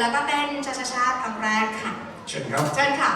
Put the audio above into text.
แล้วก็เต้นชาชาชาครั้งแรกค่ะ เชิญครับ เชิญค่ะ